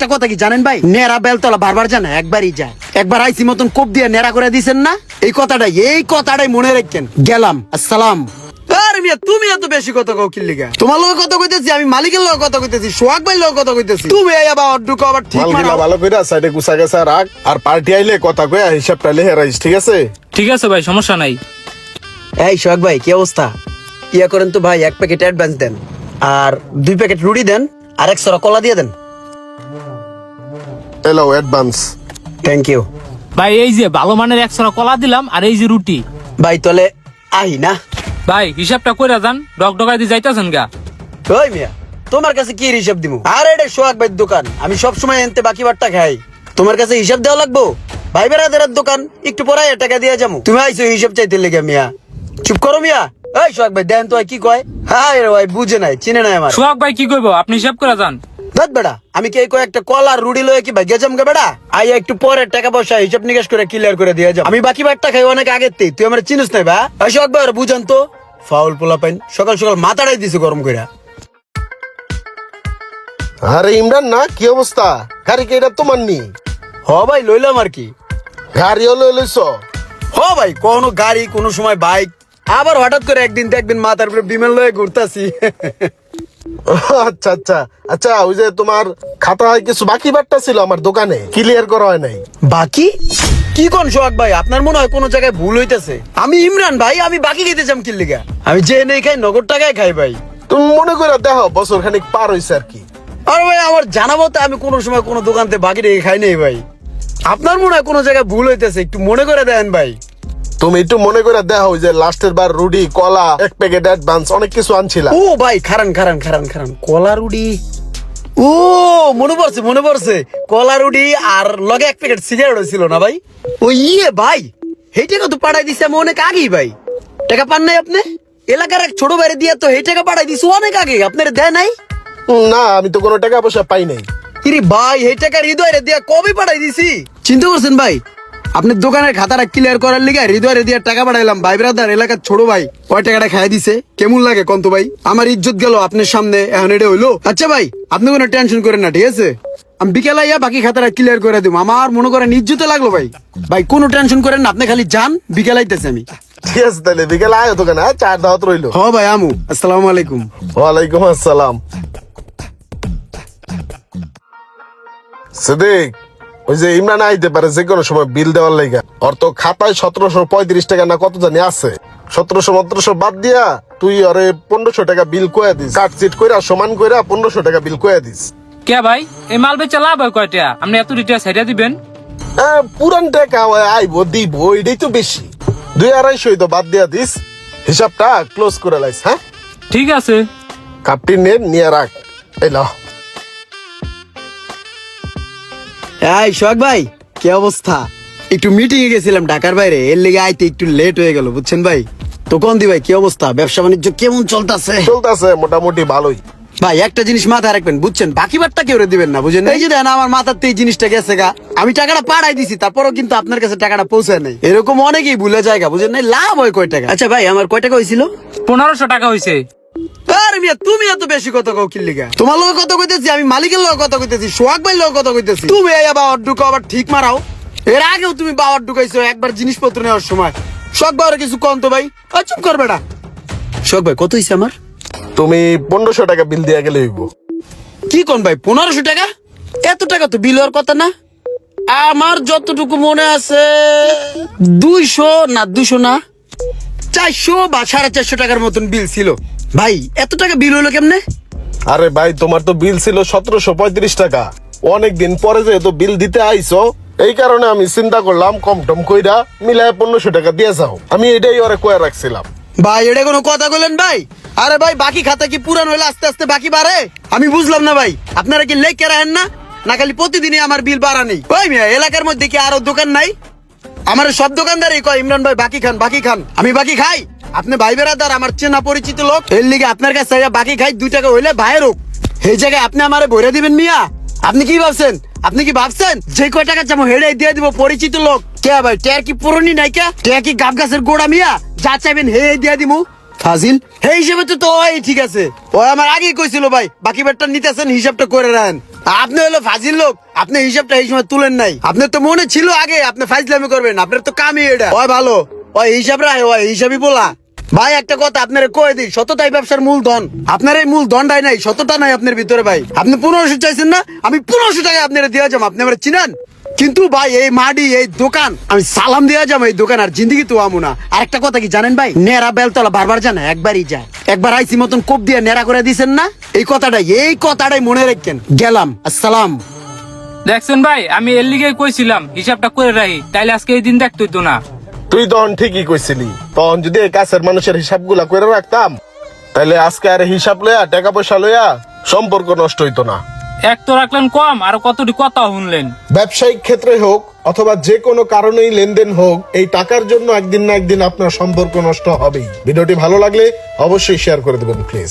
একটা কথা কি জানেন ভাই? নেড়া বেলতলা বারবার জানা একবারই যায়। একবার আইসি মতন কোপ দিয়ে নেড়া করে দিছেন না? এই কথাটাই এই কথাটাই মনে রাখেন। গেলাম আসসালাম। মিয়া তুমি এত বেশি কথা কও কি লিগা তোমার লগে কথা কইতেছি আমি মালিকের লগে কথা কইতেছি সোহাগ ভাই লগে কথা কইতেছি। তুমি এই আবার অড্ডুকো আবার ঠিক ভালো করে সাইডে গুছা গেছে রাখ আর পার্টি আইলে কথা কয়ে হিসাবটা লেহে রাখিস ঠিক আছে? ঠিক আছে ভাই সমস্যা নাই। এই সোহাগ ভাই কি অবস্থা? ইয়া করেন তো ভাই এক প্যাকেট অ্যাডভান্স দেন আর দুই প্যাকেট রুটি দেন আর এক সরা কলা দিয়ে দেন। এলো অ্যাডভান্স থ্যাংক ইউ ভাই এই যে ভালো মানের কলা দিলাম আর এই যে রুটি। ভাই তলে আহি না। ভাই হিসাবটা কইরা যান ডক ডকাই দিয়ে যাইতাছেন গা। ওই মিয়া তোমার কাছে কি হিসাব দিমু? আর এটা সোহাগ ভাইয়ের দোকান। আমি সব সময় এনতে বাকি বারটা খাই। তোমার কাছে হিসাব দেওয়া লাগবো? ভাই বেড়াদের দোকান একটু পরে টাকা দিয়ে যাব তুমি আইসো হিসাব চাইতে লেগে মিয়া। চুপ করো মিয়া। এই সোহাগ ভাই দেন তো কি কয়? হ্যাঁ রে ভাই বুঝে নাই চিনে নাই আমার। সোহাগ ভাই কি কইবো আপনি হিসাব করে যান। বেড়া আমি কি এই কয়েকটা কল আর রুডি লয়ে কি ভাগ্য জমকে বেড়া? আই একটু পরে টাকা পয়সা হিসাব নিকাশ করে ক্লিয়ার করে দিয়ে যাব আমি বাকি বারটা খাই অনেক আগের থেকে তুই আমার চিনিস নাই বা? ভাই বুঝান তো। ফাউল পোলা পাইন সকাল সকাল মাথাটাই দিছে গরম কইরা। আরে ইমরান না কি অবস্থা? গাড়ি কি এটা তোমার নি হ ভাই লইলাম আর কি। গাড়িও লই লইছ? হ ভাই কোনো গাড়ি কোনো সময় বাইক। আবার হঠাৎ করে একদিন দেখবেন মাথার উপরে বিমান লয়ে ঘুরতাছি। আচ্ছা আচ্ছা। আচ্ছা ওই যে তোমার খাতায় কিছু বাকি বাট্টা ছিল আমার দোকানে ক্লিয়ার করা হয় নাই। বাকি? কি কোন সোহাগ ভাই? আপনার মনে হয় কোনো জায়গায় ভুল হইতেছে? আমি ইমরান ভাই আমি বাকি খেতে চাম কি লিগা? আমি যে নেই খাই নগদ টাকায় খাই ভাই। তুমি মনে করে দেখো বছর খানিক পার হইছে আর কি। আর ভাই আমার জানা মতে আমি কোনো সময় কোনো দোকানতে বাকি রেখে খাই নাই ভাই। আপনার মনে হয় কোনো জায়গায় ভুল হইতেছে? একটু মনে করে দেন ভাই। তুমি একটু মনে করে দেখো যে লাস্টের বার রুডি কলা এক প্যাকেট অ্যাডভান্স অনেক কিছু আনছিলাম। ও ভাই খারান খারান খারান খারান। কলা রুডি ও মনে পড়ছে মনে পড়ছে। কলা রুডি আর লগে এক প্যাকেট সিগারেট ছিল না ভাই? ও ইয়ে ভাই এই টাকা তো পাঠাই দিছে আমি অনেক আগেই ভাই। টাকা পান নাই আপনি? এলাকার এক ছোট বাইরে দিয়ে তো এই টাকা পাঠাই দিছে অনেক আগে। আপনার দেয় নাই? না আমি তো কোনো টাকা পয়সা পাই নাই। ইরে ভাই এই টাকা হৃদয় রে দিয়া কবে পাঠাই দিছি? চিন্তা করছেন ভাই? আপনি দোকানের খাতাটা ক্লিয়ার করার লিগে হৃদয় রে দিয়া টাকা পাঠাইলাম। ভাই ব্রাদার এলাকার ছোট ভাই ওই টাকাটা খাই দিছে? কেমন লাগে কন্ত ভাই? আমার ইজ্জত গেল আপনার সামনে এখন এটা হইল। আচ্ছা ভাই আপনি কোনো টেনশন করেন না ঠিক আছে? আমি বিকেলে আইয়া বাকি খাতাটা ক্লিয়ার করে দেবো। আমার মনে করেন ইজ্জতে লাগল ভাই। ভাই কোনো টেনশন করেন না আপনি খালি যান বিকেল আইতেছে আমি। ঠিক আছে তাহলে বিকেলে আয় দোকানে চার দাওয়াত রইল। হ ভাই আমু আসসালামু আলাইকুম। ওয়ালাইকুম আসসালাম। সিদ্দিক ওই যে ইমরান আইতে পারে যে কোনো সময় বিল দেওয়ার লাইগা ওর তো খাতায় সতেরোশো পঁয়ত্রিশ টাকা না কত জানি আছে। সতেরোশো সতেরোশো বাদ দিয়া তুই আরে পনেরোশো টাকা বিল কয়া দিস। কাট চিট কইরা সমান কইরা পনেরোশো টাকা বিল কয়া দিস। কে ভাই? এই মাল বেচা লাভ হয় কয়টা? আপনি এত রিটা সাইডা দিবেন? পুরান টাকা আইব দিব এটাই তো বেশি। দুই আড়াইশোই তো বাদ দিয়া দিস। হিসাবটা ক্লোজ করে লাইস হ্যাঁ? ঠিক আছে। কাপটি নে নিয়ে রাখ। এই ল। এই ভাই কি অবস্থা? একটু মিটিং এ গেছিলাম ঢাকার বাইরে এর লেগে আইতে একটু লেট হয়ে গেল বুঝছেন ভাই? তো কোন দি ভাই কি অবস্থা? ব্যবসা বাণিজ্য কেমন চলতেছে? চলতেছে মোটামুটি ভালোই। ভাই একটা জিনিস মাথায় রাখবেন বুঝছেন? বাকি বারটা কেউ দিবেন না বুঝেন? এই যে দেন আমার মাথাতে এই জিনিসটা গেছে গা। আমি টাকাটা পাঠাই দিছি তারপরও কিন্তু আপনার কাছে টাকাটা পৌঁছায় নাই। এরকম অনেকেই ভুলে জায়গা বুঝেন? নাই লাভ হয় কয় টাকা? আচ্ছা ভাই আমার কয় টাকা হয়েছিল পনেরোশো টাকা হয়েছে আরে মিয়া তুমি এত বেশি কথা কও কিল্লি গা তোমার লগে কথা কইতেছি আমি মালিকের লগে কথা কইতেছি সোহাগ ভাই লগে কথা কইতেছি। তুমি এই আবার ঢুকো আবার ঠিক মারাও। এর আগেও তুমি বাবার ঢুকাইছো একবার জিনিসপত্র নেওয়ার সময়। শখ বাবার কিছু কম তো ভাই। চুপ কর বেটা। শখ ভাই কত হইছে আমার? তুমি পনেরোশো টাকা বিল দিয়া গেলে হইব। কি কোন ভাই পনেরোশো টাকা? এত টাকা তো বিল হওয়ার কথা না? আমার যতটুকু মনে আছে দুইশো না দুশো না? চারশো বা সাড়ে চারশো টাকার মতন বিল ছিল। ভাই এত টাকা বিল হলো কেমনে? আরে ভাই তোমার তো বিল ছিল সতেরোশো পঁয়ত্রিশ টাকা। অনেক দিন পরে যেহেতু বিল দিতে আইছো এই কারণে আমি চিন্তা করলাম কম টম কইরা মিলায় পনেরোশো টাকা দিয়ে যাও। আমি এটাই ওরে কয়ে রাখছিলাম। ভাই এটা কোনো কথা বললেন ভাই? আরে ভাই বাকি খাতা কি পুরান হলে আস্তে আস্তে বাকি বাড়ে? আমি বুঝলাম না ভাই আপনারা কি লেখকে রাখেন না? না খালি প্রতিদিনই আমার বিল বাড়া নেই। ওই মিয়া এলাকার মধ্যে কি আরও দোকান নাই? আমার সব দোকানদারই কয় ইমরান ভাই বাকি খান বাকি খান। আমি বাকি খাই। আপনি ভাই বেড়াদার আমার চেনা পরিচিত লোক। এর লিগে আপনার কাছে বাকি খাই দুই টাকা হইলে ভাইয়ের হোক। এই জায়গায় আপনি আমারে ভরে দিবেন মিয়া। আপনি কি ভাবছেন? আপনি কি ভাবছেন? যে কয় টাকা চামো হেড়ে দিয়ে দিব পরিচিত লোক। কে ভাই টের কি পুরনি নাই কে টের কি গাব গাছের গোড়া মিয়া? যা চাইবেন হে দিয়ে দিমু। ফাজিল হে হিসেবে তো ওই ঠিক আছে। ও আমার আগেই কইছিল ভাই, বাকি বেটটা নিতেছেন, হিসাবটা করে রাখেন। আপনি হলো ফাজিল লোক, আপনি হিসাবটা এই সময় তুলেন নাই। আপনার তো মনে ছিল আগে আপনি ফাইজলামি করবেন, আপনার তো কামই এটা। ওই ভালো। ওই হিসাব রায়, ওই হিসাবই বলা। ভাই, একটা কথা, আপনার কয়ে দিই, সততাই ব্যবসার মূল ধন আপনার এই মূল ধনটাই নাই, সততা নাই আপনার ভিতরে, ভাই। আপনি পনেরোশো চাইছেন না, আমি পনেরোশো টাকা আপনার দেওয়া যাব, আপনি আমার চিনেন? কিন্তু ভাই, এই মাডি এই দোকান, আমি সালাম দেওয়া যাব এই দোকান, আর জিন্দগি তো আমু না। আর একটা কথা কি জানেন ভাই? নেরা বেলতলা বারবার জানা, একবারই যায়। একবার আইসি মতন কোপ দিয়ে নেড়া করে দিছেন না? এই কথাটাই এই কথাটাই মনে রাখেন। গেলাম, আসসালাম। দেখছেন ভাই, আমি এর লিগে কইছিলাম, হিসাবটা করে রাখি, তাইলে আজকে এই দিন দেখতে না। তুই তখন ঠিকই কইছিলি। তখন যদি এই কাছের মানুষের হিসাবগুলা করে রাখতাম তাহলে আজকে আর হিসাব লইয়া টাকা পয়সা লইয়া সম্পর্ক নষ্ট হইতো না। এক তো রাখলেন কম আর কতটি কথা শুনলেন। ব্যবসায়িক ক্ষেত্রে হোক অথবা যে কোনো কারণেই লেনদেন হোক এই টাকার জন্য একদিন না একদিন আপনার সম্পর্ক নষ্ট হবেই। ভিডিওটি ভালো লাগলে অবশ্যই শেয়ার করে দেবেন প্লিজ।